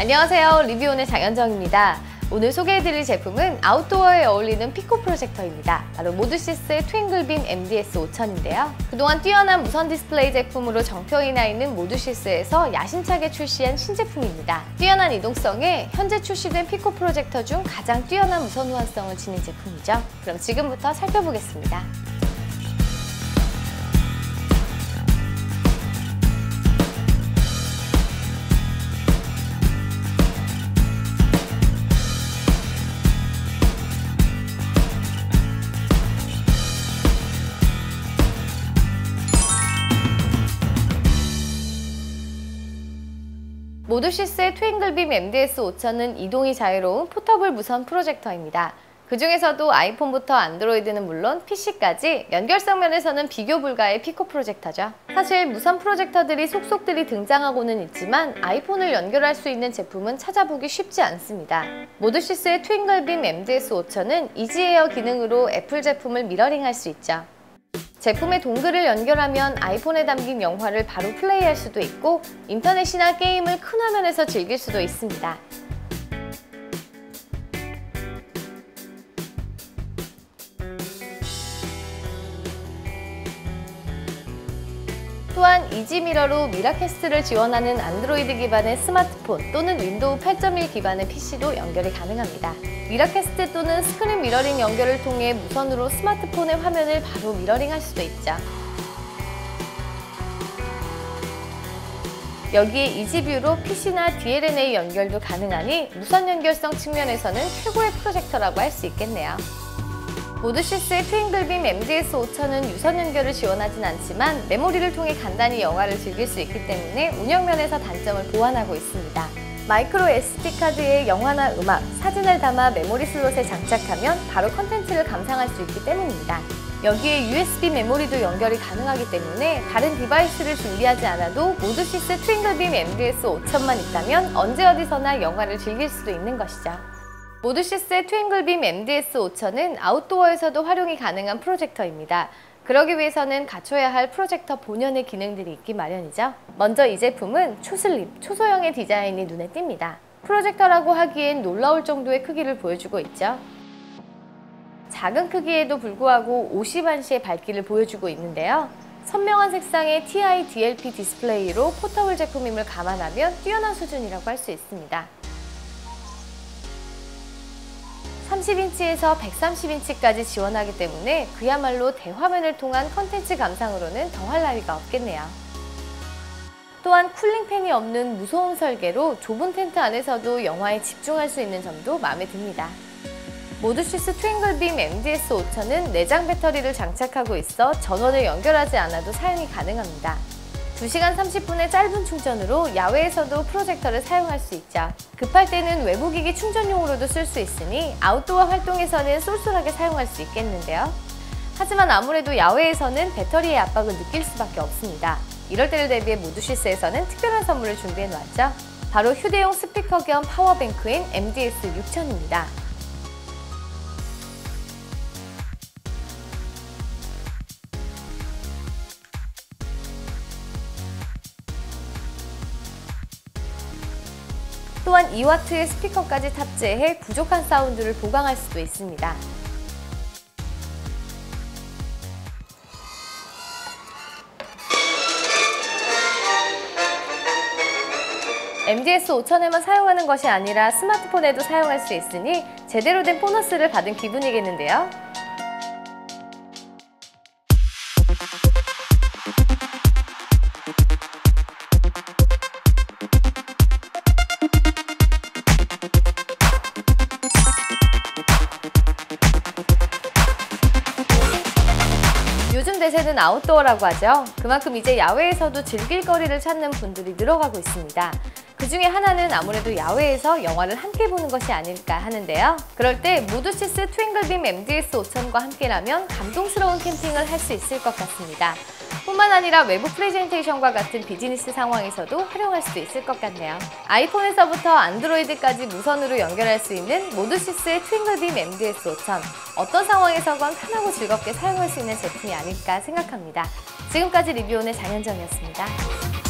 안녕하세요. 리뷰온의 장현정입니다. 오늘 소개해드릴 제품은 아웃도어에 어울리는 피코 프로젝터입니다. 바로 모드시스의 트윙글빔 MDS 5000인데요. 그동안 뛰어난 무선 디스플레이 제품으로 정평이 나 있는 모드시스에서 야심차게 출시한 신제품입니다. 뛰어난 이동성에 현재 출시된 피코 프로젝터 중 가장 뛰어난 무선 호환성을 지닌 제품이죠. 그럼 지금부터 살펴보겠습니다. 모드시스의 트윙글빔 MDS 5000은 이동이 자유로운 포터블 무선 프로젝터입니다. 그 중에서도 아이폰부터 안드로이드는 물론 PC까지 연결성 면에서는 비교 불가의 피코 프로젝터죠. 사실 무선 프로젝터들이 속속들이 등장하고는 있지만 아이폰을 연결할 수 있는 제품은 찾아보기 쉽지 않습니다. 모드시스의 트윙글빔 MDS 5000은 이지에어 기능으로 애플 제품을 미러링할 수 있죠. 제품의 동글을 연결하면 아이폰에 담긴 영화를 바로 플레이할 수도 있고 인터넷이나 게임을 큰 화면에서 즐길 수도 있습니다. 이지미러로 미라캐스트를 지원하는 안드로이드 기반의 스마트폰 또는 윈도우 8.1 기반의 PC도 연결이 가능합니다. 미라캐스트 또는 스크린 미러링 연결을 통해 무선으로 스마트폰의 화면을 바로 미러링할 수도 있죠. 여기에 이지뷰로 PC나 DLNA 연결도 가능하니 무선 연결성 측면에서는 최고의 프로젝터라고 할 수 있겠네요. 모드시스의 트윙글빔 MDS 5000은 유선 연결을 지원하진 않지만 메모리를 통해 간단히 영화를 즐길 수 있기 때문에 운영면에서 단점을 보완하고 있습니다. 마이크로 SD카드에 영화나 음악, 사진을 담아 메모리 슬롯에 장착하면 바로 컨텐츠를 감상할 수 있기 때문입니다. 여기에 USB 메모리도 연결이 가능하기 때문에 다른 디바이스를 준비하지 않아도 모드시스 트윙글빔 MDS 5000만 있다면 언제 어디서나 영화를 즐길 수도 있는 것이죠. 모드시스의 트윙글빔 MDS 5000은 아웃도어에서도 활용이 가능한 프로젝터입니다. 그러기 위해서는 갖춰야 할 프로젝터 본연의 기능들이 있기 마련이죠. 먼저 이 제품은 초슬립, 초소형의 디자인이 눈에 띕니다. 프로젝터라고 하기엔 놀라울 정도의 크기를 보여주고 있죠. 작은 크기에도 불구하고 50안시의 밝기를 보여주고 있는데요. 선명한 색상의 TI DLP 디스플레이로 포터블 제품임을 감안하면 뛰어난 수준이라고 할 수 있습니다. 30인치에서 130인치까지 지원하기 때문에 그야말로 대화면을 통한 컨텐츠 감상으로는 더할 나위가 없겠네요. 또한 쿨링팬이 없는 무소음 설계로 좁은 텐트 안에서도 영화에 집중할 수 있는 점도 마음에 듭니다. 모드시스 트윙글빔 MDS 5000은 내장 배터리를 장착하고 있어 전원을 연결하지 않아도 사용이 가능합니다. 2시간 30분의 짧은 충전으로 야외에서도 프로젝터를 사용할 수 있죠. 급할 때는 외부 기기 충전용으로도 쓸 수 있으니 아웃도어 활동에서는 쏠쏠하게 사용할 수 있겠는데요. 하지만 아무래도 야외에서는 배터리의 압박을 느낄 수밖에 없습니다. 이럴 때를 대비해 모드시스에서는 특별한 선물을 준비해 놓았죠. 바로 휴대용 스피커 겸 파워뱅크인 MDS 6000입니다. 또한 2와트의 스피커까지 탑재해 부족한 사운드를 보강할 수도 있습니다. MDS 5000에만 사용하는 것이 아니라 스마트폰에도 사용할 수 있으니 제대로 된 보너스를 받은 기분이겠는데요. 대세는 아웃도어라고 하죠. 그만큼 이제 야외에서도 즐길 거리를 찾는 분들이 늘어가고 있습니다. 그 중에 하나는 아무래도 야외에서 영화를 함께 보는 것이 아닐까 하는데요. 그럴 때 모드시스 트윙글빔 MDS 5000과 함께라면 감동스러운 캠핑을 할 수 있을 것 같습니다. 뿐만 아니라 외부 프레젠테이션과 같은 비즈니스 상황에서도 활용할 수도 있을 것 같네요. 아이폰에서부터 안드로이드까지 무선으로 연결할 수 있는 모드시스의 트윙글빔 MDS 5000 어떤 상황에서건 편하고 즐겁게 사용할 수 있는 제품이 아닐까 생각합니다. 지금까지 리뷰온의 장현정이었습니다.